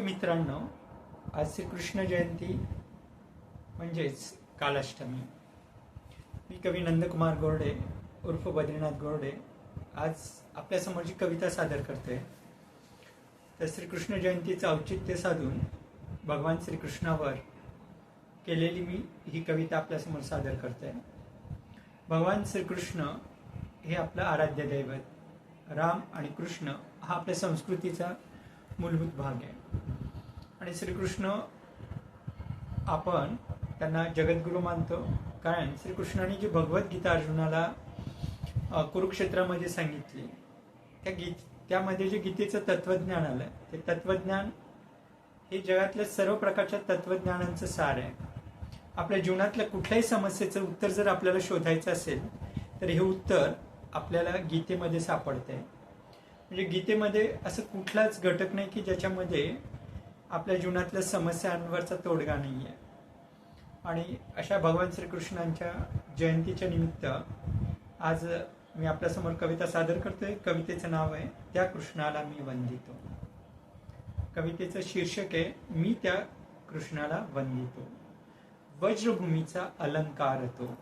मित्रांनो. आज श्रीकृष्ण जयंती म्हणजेच कालाष्टमी. मी कवी नंदकुमार गोरडे उर्फ बद्रीनाथ गोरडे. आज आपल्यासमोरची कविता सादर करते तर श्रीकृष्ण जयंतीचं औचित्य साधून भगवान श्रीकृष्णावर केलेली मी ही कविता आपल्यासमोर सादर करते भगवान श्रीकृष्ण हे आपलं आराध्य दैवत. राम आणि कृष्ण हा आपल्या संस्कृतीचा मूलभूत भाग आहे. आणि श्रीकृष्ण आपण त्यांना जगद्गुरू मानतो. कारण श्रीकृष्णाने जी भगवद्गीता अर्जुनाला कुरुक्षेत्रामध्ये सांगितली त्या गीत त्यामध्ये जे गीतेचं तत्वज्ञान आलं ते तत्वज्ञान हे जगातल्या सर्व प्रकारच्या तत्वज्ञानांचं सार आहे. आपल्या जीवनातल्या कुठल्याही समस्येचं उत्तर जर आपल्याला शोधायचं असेल तर हे उत्तर आपल्याला गीतेमध्ये सापडते म्हणजे गीतेमध्ये असं कुठलाच घटक नाही की ज्याच्यामध्ये आपल्या जीवनातल्या समस्यांवरचा तोडगा नाही आहे आणि अशा भगवान श्रीकृष्णांच्या जयंतीच्या निमित्त आज मी आपल्यासमोर कविता सादर करतोय. कवितेचं नाव आहे त्या कृष्णाला मी वंदितो. कवितेचं शीर्षक आहे मी त्या कृष्णाला वंदितो. वज्रभूमीचा अलंकार तो.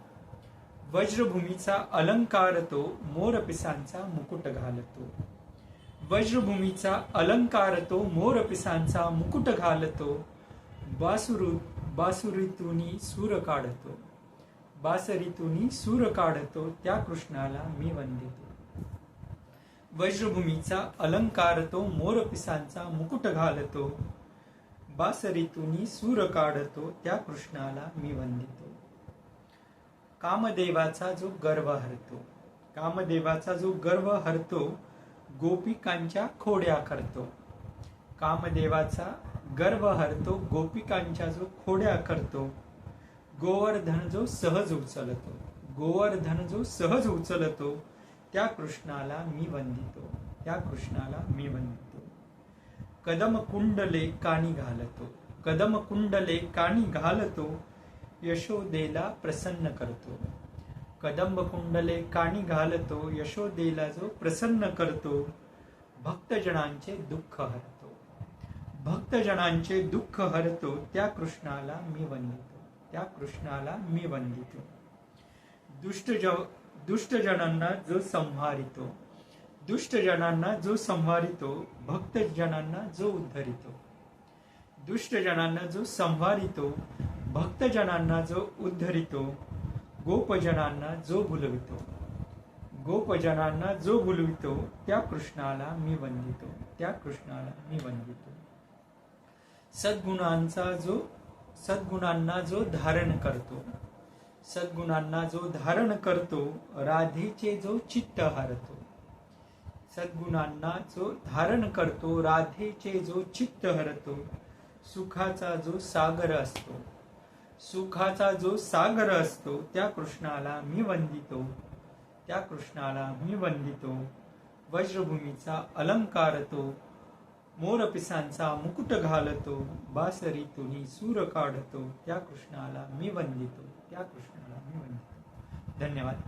वज्रभूमीचा अलंकार तो मोर पिसांचा मुकुट घालतो. वज्रभूमीचा अलंकार तो मोरपिसांचा मुकुट घालतो बासुरु बासुरीतुनी सूर काढतो. बासरीतुनी सूर काढतो त्या कृष्णाला मी वंदितो. वज्रभूमीचा अलंकार तो मोरपिसांचा मुकुट घालतो. बासरीतुनी सूर काढतो त्या कृष्णाला मी वंदितो. कामदेवाचा जो गर्व हरतो कामदेवाचा जो गर्व हरतो गोपिकांच्या खोड्या करतो. कामदेवाचा गर्व हरतो गोपिकांच्या जो खोड्या करतो. गोवर्धन जो सहज उचलतो गोवर्धन जो सहज उचलतो त्या कृष्णाला मी वंदितो त्या कृष्णाला मी वंदितो. कदम कुंडले कानी घालतो कदम कुंडले कानी घालतो यशोदेला प्रसन्न करतो. कदंब कुंडले काणी घालतो यशोदेला जो प्रसन्न करतो भक्तजनांचे दुःख हरतो. भक्तजनांचे दुःख हरतो त्या कृष्णाला मी वंदितो. त्या कृष्णाला मी वंदितो. दुष्ट दुष्टजनांना जो संहारितो दुष्टजनांना जो संहारितो भक्तजनांना जो उद्धरितो. दुष्टजनांना जो संहारितो भक्तजनांना जो उद्धरितो गोपजनांना जो भुलवितो. गोपजनांना जो भुलवितो त्या कृष्णाला मी वंदितो. त्या कृष्णाला मी वंदितो. सद्गुणांचा जो सद्गुणांना जो धारण करतो सद्गुणांना जो धारण करतो राधेचे जो चित्त हरतो. सद्गुणांना जो धारण करतो राधेचे जो चित्त हरतो सुखाचा जो सागर असतो. सुखाचा जो सागर असतो त्या कृष्णाला मी वंदितो. त्या कृष्णाला मी वंदितो. वज्रभूमीचा अलंकार तो मोरपिसांचा मुकुट घालतो. बासरीतुनी सूर काढतो. त्या कृष्णाला मी वंदितो. त्या कृष्णाला मी वंदितो. धन्यवाद.